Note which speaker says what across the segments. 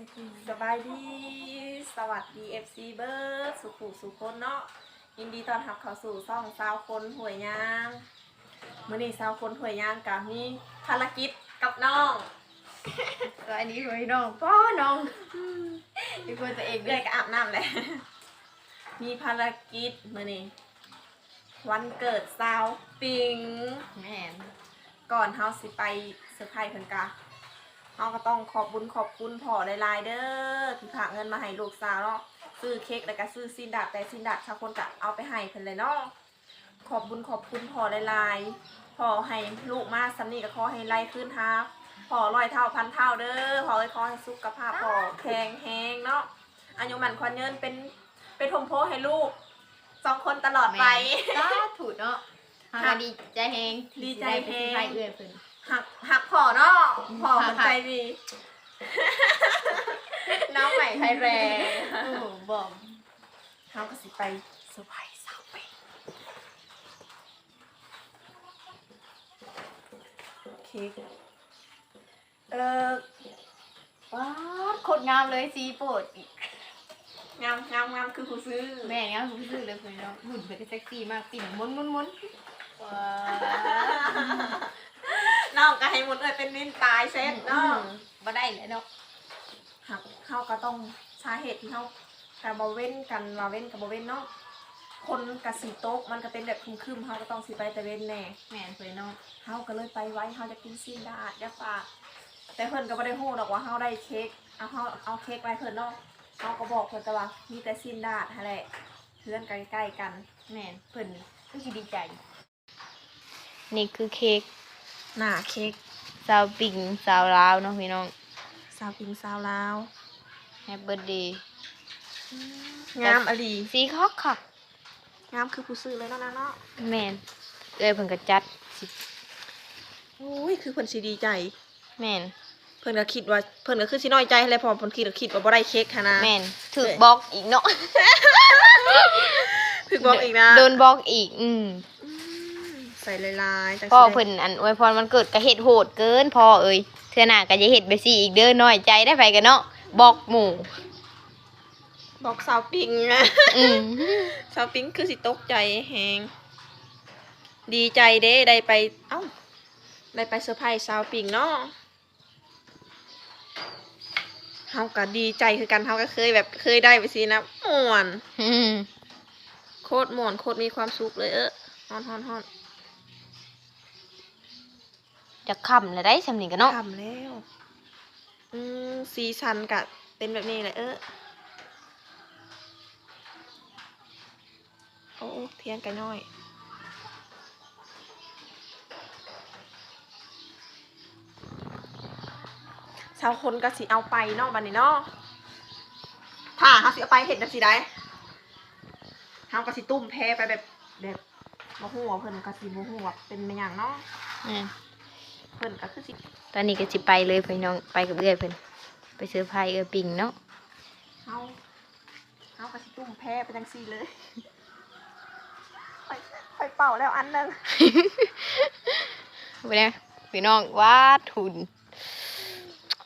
Speaker 1: สบายดี สวัสดี FC เบิร์ดสุขุสุคนเนาะ ยินดีต้อนรับเข้าสู่ซ่องสาวคนหวยยางมื้อนี้สาวคนหวยยางกับมีภารกิจกับน้อง
Speaker 2: ก็อันนี้ไว้น้องป้อน้องอีกคนตัวเอง
Speaker 1: เดื
Speaker 2: ด้
Speaker 1: อ
Speaker 2: วย
Speaker 1: ยก็อาบน้ำแหละมีภารกิจมื้อนี้วันเกิดสาวปิง
Speaker 2: แม่น
Speaker 1: ก่อนเฮาสิไปเซอร์ไพรส์เพิ่นกะ เฮาก็ต้องขอบบุญขอบคุณพ่อหลายๆเด้อที่ฝากเงินมาให้ลูกสาวเนาะซื้อเค้กแล้วก็ซื้อซินดัดแต่ซินดัดชาวคนก็เอาไปให้เพิ่นเลยเนาะขอบบุญขอบคุณพ่อหลายๆพ่อให้ลูกมาสำนี้ก็ขอให้ไล่ขึ้นครับพ่อร้อยเท่าพันเท่าเด้อพ่อให้ขอให้สุขภาพพ่อแข็งแรงเนาะอายุมันควันเงินเป็นเป็นทมโพให้ลูกสองคนตลอดไป
Speaker 2: แม่นก็ถูกเนาะทำมาดีใจแฮง
Speaker 1: ดีใจแฮง
Speaker 2: ที่ได้ไปซื้อไพ่เอื้อยเพิ่น
Speaker 1: หักหักพ่อเนาะพ่อมันใจดี น้องใหม่ไทยแรง
Speaker 2: โอ้โหบอก
Speaker 1: เขาก็สิไปเซอร์ไพรส์สาวไปเค้กเออ
Speaker 2: ว้าวโคตรงามเลยสีโปรดอีก
Speaker 1: งามงามงามคือผู้ซื้อ
Speaker 2: แม่งามรู้สึกเลยเพิ่นเนาะหุ่นเพิ่นก็เซ็กซี่มากปิ่นมุนมุนมุนว้าว
Speaker 1: น้องก็ให้หมุนเอ้ยเป็นนินตายเซ็ตเนาะ
Speaker 2: บ่ได้เลยเนาะ
Speaker 1: หักเขาก็ต้องสาเหตุที่เขากับบเว้นกันมาเว้นกับบเว้นเนาะคนกับสีโต๊ะมันก็เป็นแบบครึมๆเขาก็ต้องสีไปแต่เว้นแน่
Speaker 2: แม่นเพิ่นเนาะ
Speaker 1: เฮาก็เลยไปไว้เฮาจะกินซีนดาดอยาฝากแต่เพิ่นก็บ่ได้ฮู้ดอกว่าเฮาได้เค้กเอาเฮาเอาเค้กไว้เพิ่นเนาะเฮาก็บอกเพิ่นแต่ว่ามีแต่ซีนดาดหั่นแหละเพื่อนใกล้ๆกัน
Speaker 2: แม่นเพิ่นก็สิดีใจนี่คือเค้ก
Speaker 1: หน้าเค้ก
Speaker 2: สาวปิ่งสาวลาวเนาะพี่น้อง
Speaker 1: สาวปิงสาวลาว
Speaker 2: แฮปเบิร์ดเดย์
Speaker 1: งามอลี
Speaker 2: สีคอกค่ะ
Speaker 1: งามคือผู้ซื้อเลยเนาะนะเนาะ
Speaker 2: แมนเอ้ยเพิ่นก็จัดสิ
Speaker 1: โอ้ยคือเพิ่นสิดีใจ
Speaker 2: แมน
Speaker 1: เพิ่นก็คิดว่าเพิ่นก็คือสิน้อยใจแหละเพอเพิ่นคิดก็คิดว่าบ่ได้เค้กหันนะ
Speaker 2: แมนถูกบล็อกอีกเนาะ
Speaker 1: ถึกบอกอีกนะ
Speaker 2: โดนบล็อกอีก อืม
Speaker 1: อืม ใส่ลายๆจัง
Speaker 2: พ่อ
Speaker 1: สิได้
Speaker 2: เพิ่นอันอวยพรวันเกิดก็เฮ็ดโหดเกินพ่อเอ้ยเทื่อหน้าก็จะเฮ็ดไปสิอีกเด้อน้อยใจได้ไปกันเนาะบล็อกหมู่
Speaker 1: บอกสาวปิงนะ
Speaker 2: อืม
Speaker 1: สาวปิงคือสิตกใจแฮงดีใจเด้ได้ไป เอ้า ได้ไปเซอร์ไพรส์สาวปิงเนาะเฮาก็ดีใจคือกันเฮาก็เคยแบบเคยได้ไปสินะม่วน
Speaker 2: อืม
Speaker 1: โคตรม่วนโคตรมีความสุขเลยเออฮอนฮอนฮอน
Speaker 2: จะค่ำแล้วได้สำนี้กันเนาะ
Speaker 1: ทำแล้ว อืมซีซันกะเป็นแบบนี้เลยเออโอ้เทียนกันน้อย ชาวคนก็สิเอาไปเนาะบันนี้เนาะถ้าเขาสิเอาไปเห็นจังสิได้เขาก็สิตุ้มแพ้ไปแบบแบบบ่ฮู้ว่าเพิ่นก็สิบ่ฮู้ว่าเป็นเป็นหยังเนาะ
Speaker 2: แม่น
Speaker 1: เพิ่นก็คือสิ
Speaker 2: ตอนนี้ก็สิไปเลยพี่น้องไปกับเอื้อยเพิ่นไปซื้อไพ่เอื้อยปิ่งเนาะ
Speaker 1: เฮาเฮาก็สิตุ้มแพ้ไปจังซี่เลยไปไปเป่าแล้วอันหนึง
Speaker 2: ไปเนี่ยพี่น้องวาดทุน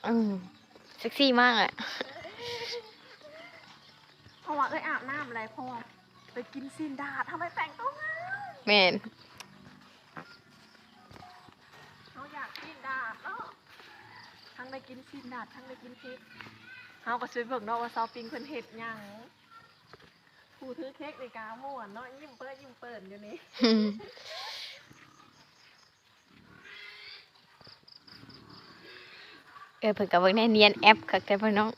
Speaker 2: อืมเซ็กซี่มากอะ
Speaker 1: เพราะว่าเอ้ยอาบน้ำอะไรเพราะว่าไปกินซีนดาดทำไมแต่งตัวงาม
Speaker 2: แมน
Speaker 1: เฮาอยากซีน ดาดเนาะทั้งได้กินซีนดาดทั้งได้กินเค้กเฮาก็ช่วยเบิ่งเนาะว่าซอฟปิงเพิ่นเฮ็ดหยังผู้ถือเค้กในกาม่วนเนาะยิ้มเปิ้ลยิ้มเปิ้ลอยู่นี่
Speaker 2: เออเพิ่นกับเบิ่งในเนียนแอปค่ะแต่พี่น้อง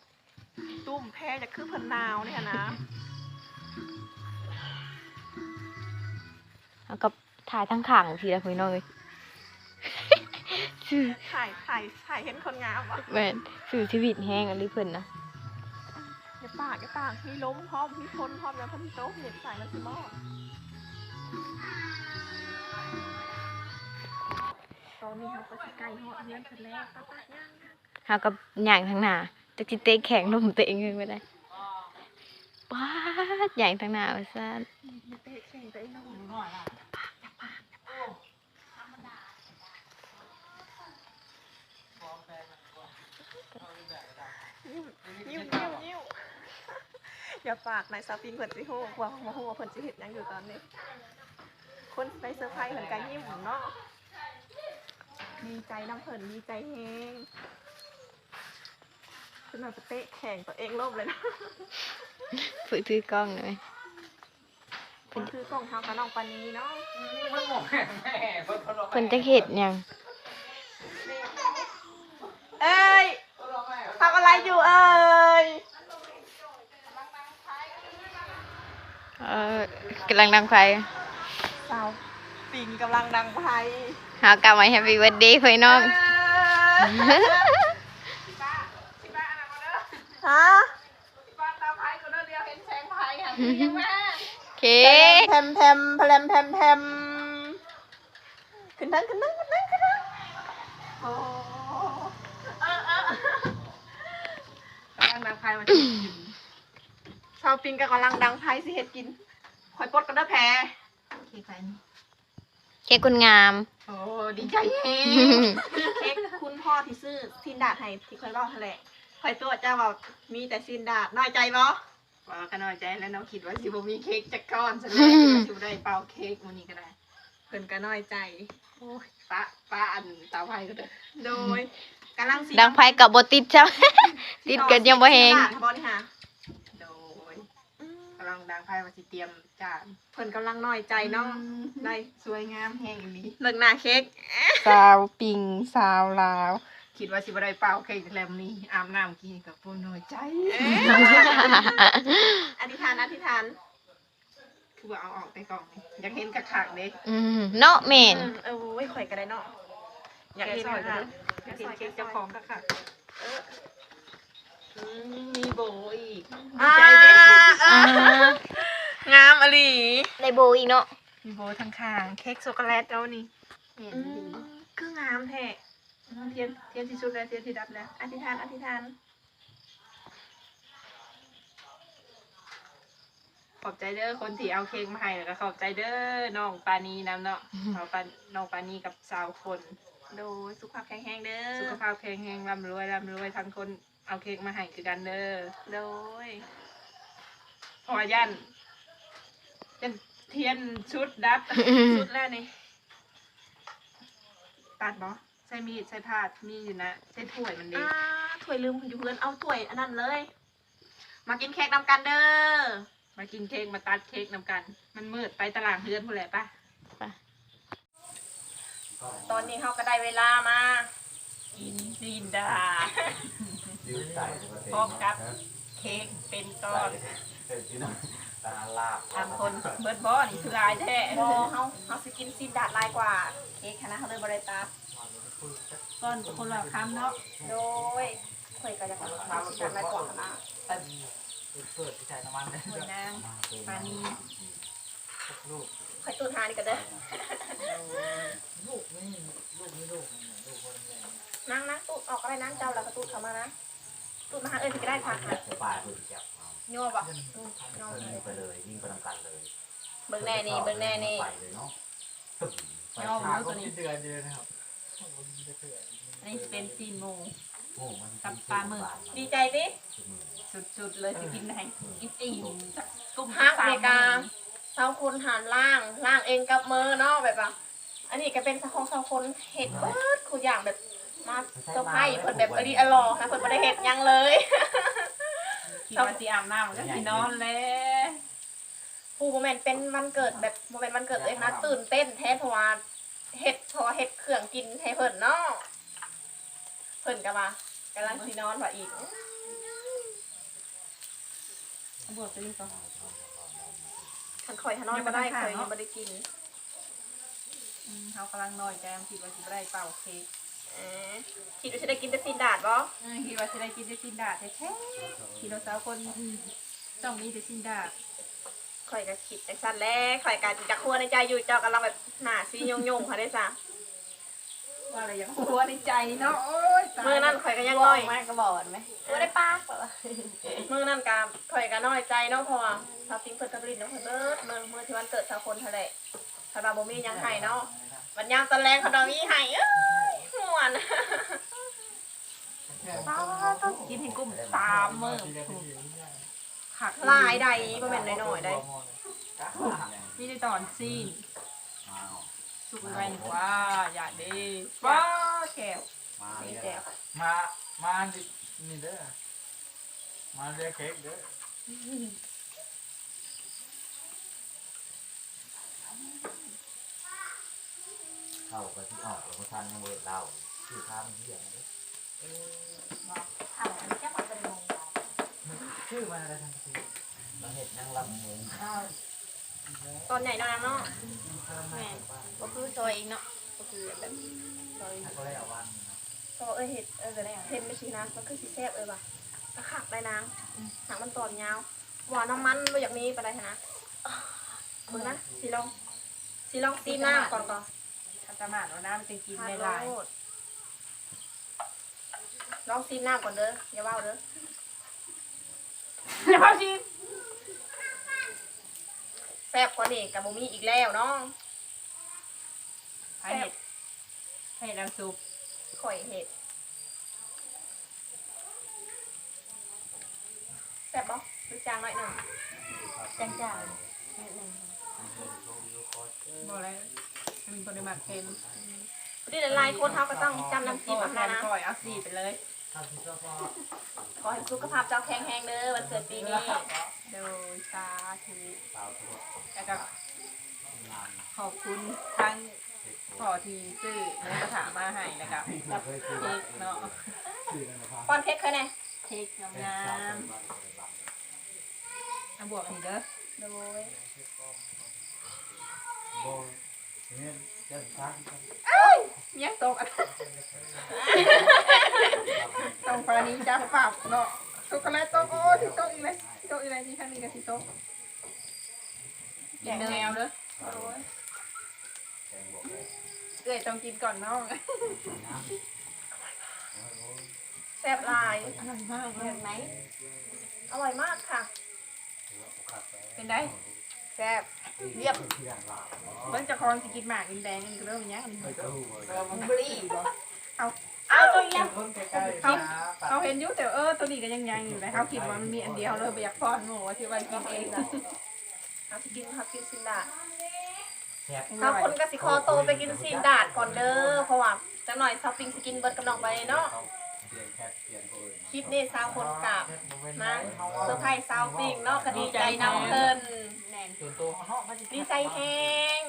Speaker 1: ตุ้มแพ้จะคือเพิ่นหนาวเนี่ยนะ
Speaker 2: แล้วก็ถ่ายทั้งข้างทีละพี่น้องเลย ชื่อ
Speaker 1: ถ่ายถ่ายถ่ายเห็นคนงามวะ
Speaker 2: แมนสื่อชีวิตแห้งอันนี้เพิ่นนะ
Speaker 1: อย่าปากอย่าปากมีล้มพร้อมมีคนพร้อมแล้วเพิ่นโต๊ะเห็นใส่แล้วสิหม้อตอนนี้เขาก็สิใกล้ฮอดเรือนเพิ่นแล้วป้าป้าย่าง
Speaker 2: เฮากับย่างทั้งหน้าจักสิเตะแข็งลมเตะเงินไม่ได้ป้าดย่างทั้งหน้าว่าซั่น
Speaker 1: อย่าเตะแข่งตัวเองนะหน่อยล่ะอย่าปากอย่าปากธรรมดา ยิ้มอย่าฝากนายซาฟิงเพิ่นสิฮู้ว่าบ่ฮู้ว่าเพิ่นสิเฮ็ดหยังอยู่ตอนนี้ คนไปเซอร์ไพรส์เพิ่นก็ยิ้มเนาะดีใจน้ำเพิ่นดีใจแฮงขึ้นมาไปเตะแข่งตัวเองล่มเลยนะ
Speaker 2: ฝึกถือกล้องหน่อย
Speaker 1: คนคือกล้องเท้ากับน้องปานีเนาะ
Speaker 3: มันหมกแม่แม่เพิ่นเพิ่น
Speaker 2: เพิ่นจะเฮ็ดหยัง
Speaker 1: เอ้ย ทำอะไรอยู่เอ้ย
Speaker 2: เออกำลังดังไฟ
Speaker 1: สาวปิงกำลังดังไพ
Speaker 2: หากลับมาแฮปปี้เบิร์ดเดย์เพื่อนน้อง
Speaker 1: ฮะ
Speaker 2: เค้
Speaker 1: แพ
Speaker 2: ก
Speaker 1: มแพมแพมแพมแพมขึ้นนั่งขึ้นนั่งขึ้นนั่งขึ้นนั่งโอ้เออเออกำลัง ดังไพมากินชาวปิงก็กำลังดังไพสิเฮ็ดกินคอยปลดกันเด้อแพ้
Speaker 2: เค้กคุณงาม
Speaker 1: โอ้ดีใจเฮเค้กคุณพ่อที่ซื้อซินดาดให้ที่คอยเล่าทะเลคอยตัวเจ้าว่ามีแต่ซินดาดน้อยใจบ่
Speaker 3: ว่าก็น้อยใจแล้วน้องคิดว่าสิบ่มีเค้กจักก้อนซะแล้วคิดว่าสิบ่ได้เป่าเค้กมื้อนี้ก็ได้
Speaker 1: เพิ่นก็น้อยใจ
Speaker 3: โอ้ยป้าป้าอันเตาไฟก็เด้อ
Speaker 1: โดย กำลังสิ
Speaker 2: ดังไฟกับบติดจ้าติดกันยังบ่แฮง
Speaker 1: ซินดาดบ่นี่ฮะ
Speaker 3: โดยกำลังดังไฟว่าสิเตรียมจาน
Speaker 1: เพิ่นกำลังน้อยใจเนาะได้
Speaker 3: สวยงามแห้งอีหลี
Speaker 1: เลิกหน้าเค้ก
Speaker 2: สาวปิงสาวลาว
Speaker 3: คิดว่าสิบ่ได้เป่าเค้กแล้วมื้อนี้อาบน้ำกินกับปูน้อยใจ
Speaker 1: อธิษฐานอธิษฐาน
Speaker 3: คือว่าเอาออกไปกล่องนี่อยากเห็นกระขักเด้
Speaker 2: อืมเนาะแม่น
Speaker 1: อืมเออโอ้ยข่อยก็ได้เนาะอยากเห็น
Speaker 3: แกะซอ ยก็
Speaker 1: ค่ะ
Speaker 3: ได้อยากเห็นเค้กเจ้าของกระขักอืมมีโบอีก
Speaker 1: อ่า
Speaker 3: ใจเด้
Speaker 1: อ่า
Speaker 2: อ่างา
Speaker 1: มอลี
Speaker 2: ได้โบอีกเนาะ
Speaker 3: มีโบทั้งข้างเค้กช็อกโกแลตแล้วนี่
Speaker 2: แม่น
Speaker 1: อื
Speaker 2: ดี
Speaker 1: มคืองามแท้เทียนเทียนที่สุดแล้วเทียนที่ดับแล้วอธิษฐานอธิษฐาน
Speaker 3: ขอบใจเด้อคนที่เอาเค้กมาให้แล้วก็ขอบใจเด้อน้องปานีนำเนาะเอาปาน้องปานีกับสาวคน
Speaker 1: โดยสุขภาพแข็งแรงเด้อ
Speaker 3: สุขภาพแข็งแรงร่ำรวยร่ำรวยทั้งคนเอาเค้กมาให้คือกันเด้อ
Speaker 1: โดย
Speaker 3: เพอยันยันเทียนชุดดับ
Speaker 1: สุดแล้วนี่
Speaker 3: ตัดบ่ใส่มีดใส่พาดมีอยู่นะใส่ถ้วยมันดี
Speaker 1: อ่าถ้วยลืมอยู่เพื่อนเอาถ้วยอันนั้นเลย มากินเค้กนำกันเด้อ
Speaker 3: มากินเค้กมาตัดเค้กนำกัน มันมืดไปตลาดเพื่อนพูนแหละปะ
Speaker 1: ตอนนี้เขาก็ได้เวลามา
Speaker 3: กินซินดาพร้อมกับเค้กเป็นก้อน
Speaker 4: ตาลาบ
Speaker 3: ทำคนเบิดบ่อนี่คือลายแท้
Speaker 1: บอเขาเขาสกินซีนดาดลายกว่าเค้กคณะเขาเลยบริตา
Speaker 3: ก้อนคนละคำเนาะ
Speaker 1: โดยข่อยก็จะทำเขาซีนดาดลายกว่าคณะ
Speaker 4: เปิดที่ใส่น้ำมันได้
Speaker 3: หวยนางปานี
Speaker 4: ลูก
Speaker 1: ข่อยตูดหานี่ก็เด้
Speaker 4: ลูกนี่ลูกนี่ลูกนี่ลูกคนนี้
Speaker 1: นั่งนะตูดออกอะไรนั่งเจ้าแล้วก็ตูดเข้ามานะตูดมาหาเอ้ยพี่ก็ได้ค่ะค่ะ
Speaker 4: จะป่าดูจับเอา
Speaker 1: โย่บ่โยบ
Speaker 4: วิ่งไปเลยวิ่งไปทำกันเลย
Speaker 1: เบิ่งแน่นี่เบิ่งแน่นี่
Speaker 4: ไปเลยเนาะไป
Speaker 3: ยอมรู้ตัวนี้
Speaker 4: เดือนเดือนนะครับ
Speaker 3: อันนี้เป็นซีนโมกับปลาหมึก
Speaker 1: ดีใจดิ
Speaker 3: สุดๆเลยจะกินให้อีจีนกลุ่ม
Speaker 1: ฮัก
Speaker 3: สา
Speaker 1: เมกา เสาคนหานล่างล่างเองกับมือเนาะแบบว่าอันนี้ก็เป็นสักของเสาคนเห็ดเบิดคูอย่างแบบมาเซอร์ไพรส์เพิ่นแบบอดีอลอนะเพิ่นบ่ได้เห็ดหยังเลย
Speaker 3: คิดว่าสิอาบน้ำมันก็สินอนแล้ว
Speaker 1: ผู้โมเมนต์เป็นวันเกิดแบบโมเมนต์วันเกิดตัวเองนะตื่นเต้นแท้เพราะว่าเห็ดเพราะว่าเห็ดเครื่องกินให้เพิ่นเนาะเพิ่นก็มากำลังสินอนว่าอีก
Speaker 3: บวกไปดีกว่า
Speaker 1: คันคอยทานอนก็ได้เคยยังบ่ได้กิน
Speaker 3: อืมเขากำลังน้อยใจมันคิดว่าสิบ่ได้เป่าเค้ก
Speaker 1: เออคิดว่าจะได้กินแต่ซีนดาดบ่
Speaker 3: เออคิดว่าสิได้กินแต่ซินดาดแท้ๆคิดว่าสาวคนต้องมีแต่ซินดาด
Speaker 1: ข่อยก็คิดแต่สั้นแล้วข่อยก็จะคั่วในใจอยู่เจ้ากำลังแบบหน้าซียงๆค่ะได้ซะ
Speaker 3: ว่าอะไรอย่างหัวในใจเนาะโอ้ยตาย
Speaker 1: มื้อนั้นข่อยก็ยังน้อย
Speaker 2: มากก็บอกไหม
Speaker 1: บ่ได้ปากมื้อนั้นก็ข่อยก็น้อยใจเนาะเพราะว่าชาวติงเพิ่นก็บ่ได้เนาะเพิ่นเบิดมื้อมื้อที่วันเกิดชาวคนเท่าไหร่ถ้าว่าบ่มีหยังให้เนาะวันยามตอนแรงเขาดอกมีให้เอ้ยม่วน
Speaker 3: ต้องกินให้กลุ่มสามมื้อ
Speaker 1: ข
Speaker 3: ผัก
Speaker 1: ลายใดบ่แม่นน้อยๆได้
Speaker 3: มีในตอนซีน สุกไว้หนึ่งว่า อย่าเด้ว้าแก้ว
Speaker 4: มา
Speaker 1: นี่
Speaker 4: เนี่ย
Speaker 1: แจ่ว
Speaker 4: มา มาดินี่เด้อ มาเรียกเค้กเด้อ
Speaker 5: เข้าไปที่ออกแล้วก็ทันยังเวิร์ดเราคือข้ามเหี้ยนะ
Speaker 4: ชื่อมันอะไรทั้งที
Speaker 5: เราเห็ดนั่งลำมือ
Speaker 1: ตอนใหญ่นอนเนาะ
Speaker 2: แม่ก็คือซอยเองเนาะก็คือแบบซอย
Speaker 4: ถ้าก็ได้เอาวันนะ
Speaker 1: ก็เอ้ยเห็ดเออเห็ดไม่ใช่นะมันคือสิแซ่บเอ้ยว่ะแล้วขักได้นางหางมันตอนยาวหวานน้ำมันบ่อยากมีไปได้นะมึงนะสิลองสิลองตีน้ำก่อนก่อน
Speaker 3: ถ้าจะมาเอาน้ำมันจะกินได้หลาย
Speaker 1: ลองซีมน้ำก่อนเด้ออย่าว่าวเด้อ
Speaker 3: เดี๋ยวพ่อชิม
Speaker 1: แซ่บกว่านี่กับบ่มีอีกแล้วน้อง
Speaker 3: ให้เห็ดให้เห็ดน้ำซุป
Speaker 1: ข่อยเห็ดแซ่บบ่หรือจางหน่อยหนึ่ง
Speaker 2: จางๆนิดนึง
Speaker 3: บอกเลยมีปริมาณเค็ม
Speaker 1: นี่หลายๆคนเขาก็ต้องจำน้ำจิ้ม
Speaker 3: แท
Speaker 1: มาให้
Speaker 3: น
Speaker 1: นะ
Speaker 3: ก่อยเอาสีไปเลย
Speaker 4: ถ้าที่เจ้าพ่อ
Speaker 1: ขอให้สุขภาพเจ้าแข็งแรงเด้อวันเกิดปีนี้
Speaker 3: โดยสาธุแล้วก็ขอบคุณทั้งพ่อที่ซื้อหมูกระถามาให้นะครับกับเค้กเนาะ
Speaker 4: ชื่ออะไรนะครับ
Speaker 1: ป้อนเค้กเคยแน่
Speaker 3: เค้กงามๆเอาบวกอันนี้เด้อ
Speaker 1: โดย
Speaker 4: เนี่ยเจ้าช้าง
Speaker 3: เมียตกอันต้องปลานี้จ้าปรับเนาะช็อกโกแลตโตกโอ้ที่โต๊ะอีกเลยที่โต๊ะอีกเลยที่ข้างนี้กับที่โต๊ะแกงแนวเด้อโอ้ย
Speaker 5: แกงบอกเลย
Speaker 3: เอ้ยต้องกินก่อนน้อง
Speaker 1: แซ่บหลาย
Speaker 3: อร่อยมากเล
Speaker 1: เห็
Speaker 3: ย
Speaker 1: นไหมอร่อยมากค่ะ
Speaker 3: เป็นไง
Speaker 1: แซ่บเยี่ยม
Speaker 3: เบิ่งเจะคองสิกินหมากกินแดงนี่ก็เริ่มยัง
Speaker 4: ไม่รู้เลย
Speaker 3: มันบรีบ่เอา
Speaker 1: เอาตัวเยี่ยม
Speaker 4: คนใกล้ๆ
Speaker 3: เขาเขาเห็นอยู่แต่เออตัวนี้ก็ยังยังอยู่เลยเขาคิดว่ามันมีอันเดียวเลยไปอยากป้อนหมูว่าที่ว่ากินเอง
Speaker 1: เอาสิกินครับกินซินดาด
Speaker 5: แซ่บ
Speaker 1: สาวคนก็สิคอโตไปกินซินดาดก่อนเด้อเพราะว่าจังหน่อยสาวปิงสิกินเบิดกับน้องไปเนาะ
Speaker 5: เปลี่ยนแค่เปลี่ยนคนอื่น
Speaker 1: คลิปนี้สาวคนกับมาเซอร์ไพรส์สาวปิงเนาะก็ดีใจนำเพิ่น
Speaker 2: แน่น
Speaker 4: ส่วนตัวของน้องมันจะ
Speaker 1: ดีใจแฮง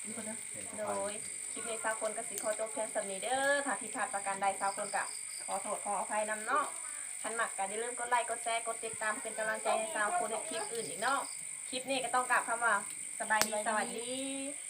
Speaker 5: เปลี่ยน
Speaker 1: โดยคลิปนี้สาวคนก็สิขอจบเพียงสำนี้เด้อถ้าผิดพลาดประการใดสาวคนก็ขอโทษขออภัยนำเนาะคันหมักก็อย่าลืมกดไลค์กดแชร์กดติดตามเป็นกำลังใจให้สาวคนในคลิปอื่นอีกเนาะคลิปนี้ก็ต้องกลับคำว่าสบายดีสวัสดี